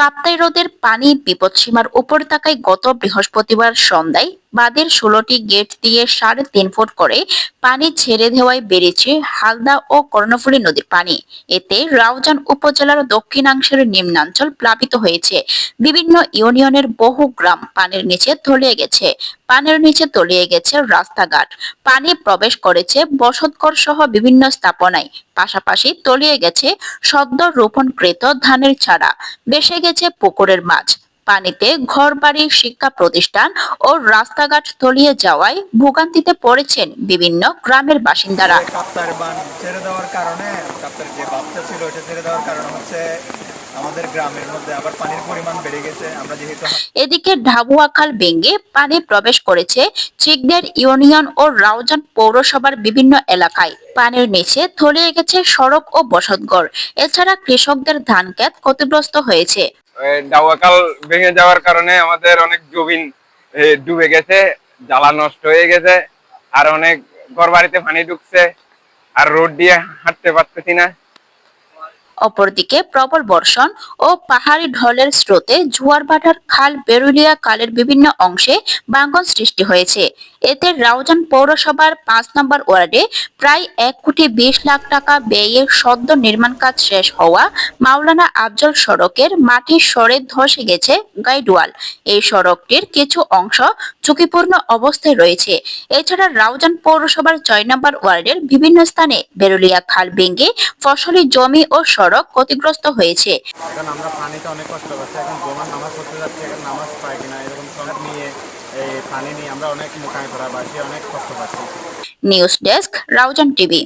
কাপ্তাই হ্রদের পানি বিপদসীমার উপর থাকায় গত বৃহস্পতিবার সন্ধ্যায় বাঁধের ষোলোটি গেট দিয়ে সাড়ে তিন ফুট করে পানি ছেড়ে দেওয়ায় বেড়েছে হালদা ও কর্ণফুলী নদীর পানি। এতে রাউজান উপজেলার দক্ষিণাংশের নিম্নাঞ্চল প্লাবিত হয়েছে। বিভিন্ন ইউনিয়নের বহু গ্রাম পানির নিচে তলিয়ে গেছে। পানির নিচে তলিয়ে গেছে রাস্তাঘাট। পানি প্রবেশ করেছে বসতঘর সহ বিভিন্ন স্থাপনায়। পাশাপাশি তলিয়ে গেছে সদ্য রোপণকৃত ধানের ছাড়া বেসে গেছে পুকুরের মাছ। পানিতে ঘরবাড়ি শিক্ষা প্রতিষ্ঠান ও রাস্তাঘাট তলিয়ে যাওয়ায় ভোগান্তিতে পড়েছেন বিভিন্ন গ্রামের বাসিন্দারা। ছেড়ে দেওয়ার কারণে যে বাচ্চা ছিল ওটা ছেড়ে দেওয়ার কারণে হচ্ছে আমাদের গ্রামের মধ্যে আবার পানির পরিমাণ বেড়ে গেছে। আমরা যেহেতু এদিকে ঢাবুয়া খাল ভেঙে পানি প্রবেশ করেছে চিকদের ইউনিয়ন ও রাউজান পৌরসভার বিভিন্ন এলাকায়। পানির নিচে তলিয়ে গেছে সড়ক ও বসতঘর। এছাড়া কৃষকদের ধান ক্ষেত ক্ষতিগ্রস্ত হয়েছে। ডাওয়াকাল ভেঙে যাওয়ার কারণে আমাদের অনেক জমিন ডুবে গেছে, জ্বালা নষ্ট হয়ে গেছে, আর অনেক ঘর বাড়িতে পানি ঢুকছে, আর রোড দিয়ে হাঁটতে পারতেছি না। অপরদিকে প্রবল বর্ষণ ও পাহাড়ি ঢলের স্রোতে জোয়ার ভাটার খাল বেরুলিয়া খালের বিভিন্ন অংশে বাঙ্গন সৃষ্টি হয়েছে। এতে রাউজান পৌরসভার পাঁচ নম্বর ওয়ার্ডে প্রায় এক কোটি বিশ লাখ টাকা ব্যয়ে সদ্য নির্মাণ কাজ শেষ হওয়া মাওলানা আফজল সড়কের মাটির সরে ধসে গেছে গাইডওয়াল। এই সড়কটির কিছু অংশ ঝুঁকিপূর্ণ অবস্থায় রয়েছে। এছাড়া রাউজান পৌরসভার ছয় নম্বর ওয়ার্ডের বিভিন্ন স্থানে বেরুলিয়া খাল ভেঙে ফসলি জমি ও সড়ক ক্ষতিগ্রস্ত হয়েছে। এখন আমরা পানিতে অনেক কষ্ট পাচ্ছি এখন নামাজ পড়তে যাচ্ছি এখন নামাজ পাই কিনা এরকম সড়ক নিয়ে এই পানি নিয়ে আমরা অনেক বাসি অনেক কষ্ট পাচ্ছি। News desk Raozan TV.